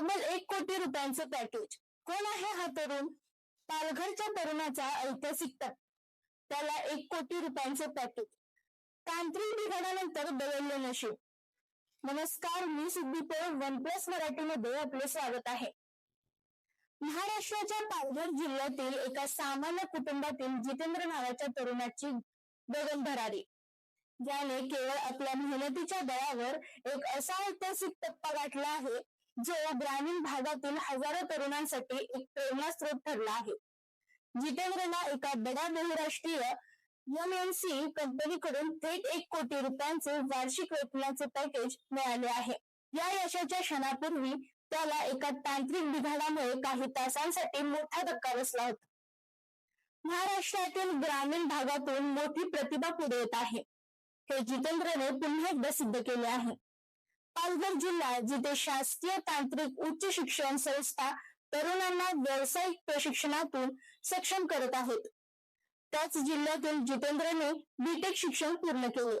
तब्बल एक कोटी रुपयांचे पॅकेज कोण आहे हा तरुण? पालघरच्या तरुणाचा ऐतिहासिक त्याला एक कोटी रुपयांचे पॅकेज तांत्रिक बिघाडानंतर बदलले नशीब. नमस्कार मी सुदीप वन प्लस मराठीमध्ये आपले स्वागत आहे. महाराष्ट्राच्या पालघर जिल्ह्यातील एका सामान्य कुटुंबातील जितेंद्र नावाच्या तरुणाची गगन भरारी. ज्याने केवळ आपल्या मेहनतीच्या दळावर एक असा ऐतिहासिक टप्पा गाठला आहे. जो ग्रामीण भागातील हजारो तरुणांसाठी एक प्रेरणास्रोत ठरला आहे. जितेंद्रला एका बड्या बहुराष्ट्रीय एम एन सी कंपनीकडून थेट एक कोटी रुपयांचे वार्षिक वेतनाचे पॅकेज मिळाले आहे. या यशाच्या क्षणापूर्वी त्याला एका तांत्रिक बिघाडामुळे काही तासांसाठी मोठा धक्का बसला होता. महाराष्ट्रातील ग्रामीण भागातून मोठी प्रतिभा पुढे येत आहे. हे जितेंद्रने पुन्हा एकदा सिद्ध केले आहे. पालघर जिल्हा जिथे शासकीय तांत्रिक उच्च शिक्षण संस्था तरुणांना व्यावसायिक प्रशिक्षणातून सक्षम करत आहेत. त्याच जिल्ह्यातील जितेंद्रने बीटेक शिक्षण पूर्ण केले.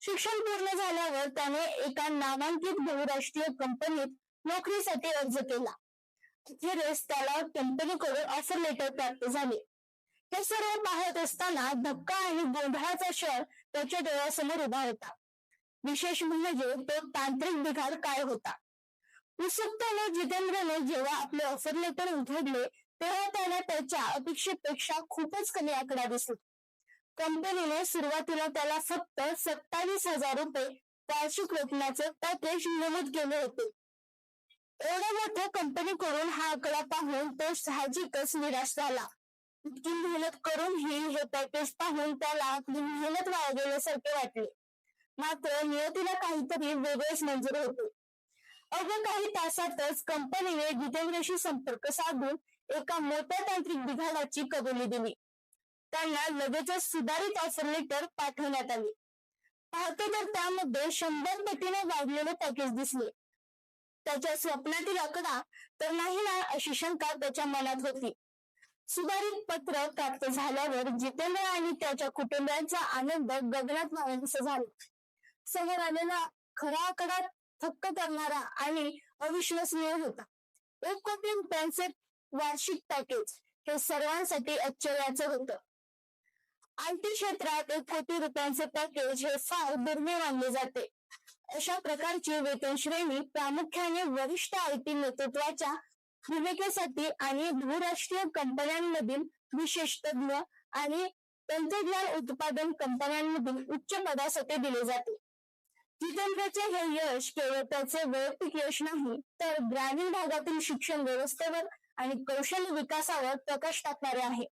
शिक्षण पूर्ण झाल्यावर त्याने एका नामांकित बहुराष्ट्रीय कंपनीत नोकरीसाठी अर्ज केला. अखेरीस त्याला कंपनीकडून ऑफर लेटर प्राप्त झाले. हे सर्व पाहत असताना धक्का आणि गोंधळाचा क्षण त्याच्या डोळ्यासमोर उभा होता. विशेष म्हणजे तो तांत्रिक बिघाड काय होता. उत्सुकतेने जितेंद्रने जेव्हा आपले ऑफर लेटर उघडले तेव्हा त्याला त्याच्या अपेक्षेपेक्षा खूपच कमी आकडा दिसला. कंपनीने सुरुवातीला त्याला फक्त सत्तावीस हजार रुपये वार्षिक रोखण्याचे पॅकेज नमूद केले होते. एवढ्या मोठ्या कंपनीकडून हा आकडा पाहून तो साहजिकच निराश झाला. इतकी मेहनत करूनही हे पॅकेज पाहून त्याला आपली मेहनत वाया गेल्यासारखे वाटले. मात्र नियतीला काहीतरी वेगळेच मंजूर होते. अवघ्या काही तासातच कंपनीने जितेंद्रशी संपर्क साधून एका मोठ्या तांत्रिक बिघाडाची कबुली दिली. त्यांना लगेचच सुधारित ऑफर लेटर पाठवण्यात आले. पाहते तर त्यामध्ये शंभर पटीने वाढलेले पॅकेज दिसले. त्याच्या स्वप्नातील आकडा तर नाही ना अशी शंका त्याच्या मनात होती. सुधारित पत्र प्राप्त झाल्यावर जितेंद्र आणि त्याच्या कुटुंबियांचा आनंद गगनात मावण्याचा झाला. समोर आलेला खरा आकडा थक्क करणारा आणि अविश्वसनीय होता. एक कोटी रुपयांचे वार्षिक पॅकेज हे सर्वांसाठी आश्चर्याचं होतं. आयटी क्षेत्रात एक कोटी रुपयांचे पॅकेज हे फार दुर्मिळ मानले जाते. अशा प्रकारची वेतन श्रेणी प्रामुख्याने वरिष्ठ आयटी नेतृत्वाच्या भूमिकेसाठी आणि बहुराष्ट्रीय कंपन्यांमधील विशेष तज्ञ आणि तंत्रज्ञान उत्पादन कंपन्यांमधील उच्च पदासाठी दिले जाते. जितेंद्रचे हे यश केवळ त्याचे वैयक्तिक यश नाही तर ग्रामीण भागातील शिक्षण व्यवस्थेवर आणि कौशल्य विकासावर प्रकाश टाकणारे आहे.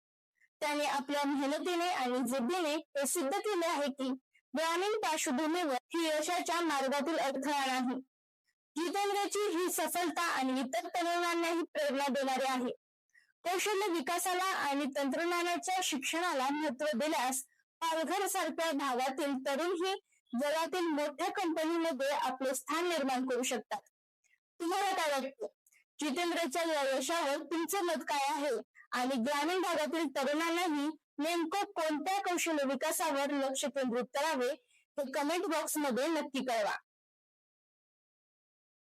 त्याने आपल्या मेहनतीने आणि जिद्दीने हे सिद्ध केले आहे की ग्रामीण पार्श्वभूमीवर ही यशाच्या मार्गातील अडथळा नाही. जितेंद्रची ही सफलता आणि इतर तरुणांनाही प्रेरणा देणारी आहे. कौशल्य विकासाला आणि तंत्रज्ञानाच्या शिक्षणाला महत्त्व दिल्यास पालघर सारख्या भागातील तरुण ही जगातील मोठ्या कंपनीमध्ये आपले स्थान निर्माण करू शकतात. तुम्हाला काय वाटतं? जितेंद्रच्या या यशावर तुमचं मत काय आहे? आणि ग्रामीण भागातील तरुणांनाही नेमकं कोणत्या कौशल्य विकासावर लक्ष केंद्रित करावे? हे कमेंट बॉक्समध्ये नक्की कळवा.